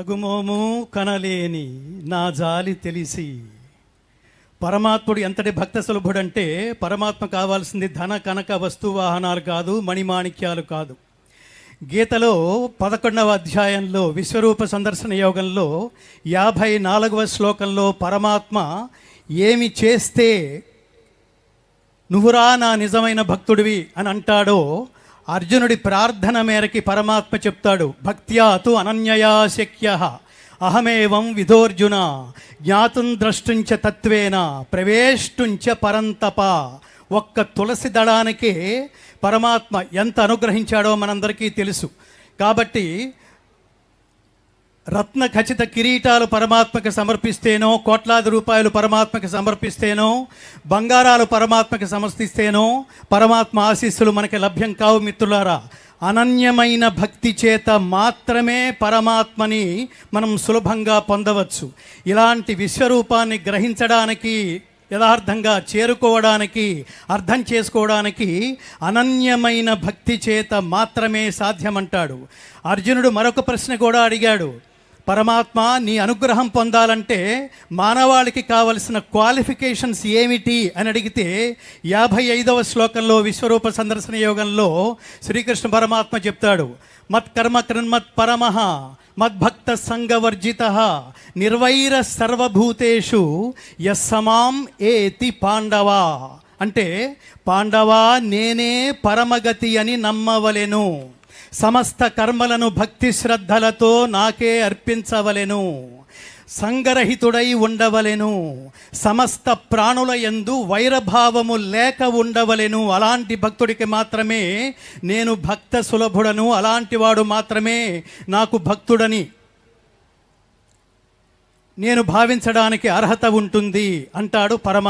మగుమోము కనలేని నా జాలి తెలిసి. పరమాత్ముడు ఎంతటి భక్త సులభుడంటే పరమాత్మ కావాల్సింది ధన కనక వస్తు వాహనాలు కాదు మణిమాణిక్యాలు కాదు. గీతలో పదకొండవ అధ్యాయంలో విశ్వరూప సందర్శన యోగంలో యాభై నాలుగవ శ్లోకంలో పరమాత్మ ఏమి చేస్తే నువ్వురా నా నిజమైన భక్తుడివి అని అంటాడో అర్జునుడి ప్రార్థన మేరకి పరమాత్మ చెప్తాడు భక్త్యా తు అనన్యయా శక్య అహమేవం విధోర్జున జ్ఞాతం ద్రష్టుంచ తత్వేన ప్రవేష్టుంచ పరంతప. ఒక్క తులసి దళానికి పరమాత్మ ఎంత అనుగ్రహించాడో మనందరికీ తెలుసు. కాబట్టి రత్న ఖచ్చిత కిరీటాలు పరమాత్మకి సమర్పిస్తేనో కోట్లాది రూపాయలు పరమాత్మకి సమర్పిస్తేనో బంగారాలు పరమాత్మకి సమర్పిస్తేనో పరమాత్మ ఆశీస్సులు మనకి లభ్యం కావు మిత్రులారా. అనన్యమైన భక్తి చేత మాత్రమే పరమాత్మని మనం సులభంగా పొందవచ్చు. ఇలాంటి విశ్వరూపాన్ని గ్రహించడానికి యథార్థంగా చేరుకోవడానికి అర్థం చేసుకోవడానికి అనన్యమైన భక్తి చేత మాత్రమే సాధ్యమంటాడు. అర్జునుడు మరొక ప్రశ్న కూడా అడిగాడు. పరమాత్మ నీ అనుగ్రహం పొందాలంటే మానవాళికి కావలసిన క్వాలిఫికేషన్స్ ఏమిటి అని అడిగితే యాభై ఐదవ శ్లోకంలో విశ్వరూప సందర్శన యోగంలో శ్రీకృష్ణ పరమాత్మ చెప్తాడు మత్కర్మ కృన్మత్ పరమః మద్భక్త సంగవర్జిత నిర్వైర సర్వభూతేషు యస్సమాం ఏతి పాండవా. అంటే పాండవా నేనే పరమగతి అని నమ్మవలెను. సమస్త కర్మలను భక్తి శ్రద్ధలతో నాకే అర్పించవలెను. సంగరహితుడై ఉండవలెను. సమస్త ప్రాణుల యందు వైరభావము లేక ఉండవలెను. అలాంటి భక్తుడికి మాత్రమే నేను భక్త సులభుడను. అలాంటి వాడు మాత్రమే నాకు భక్తుడని నేను భావించడానికి అర్హత ఉంటుంది అంటాడు పరమ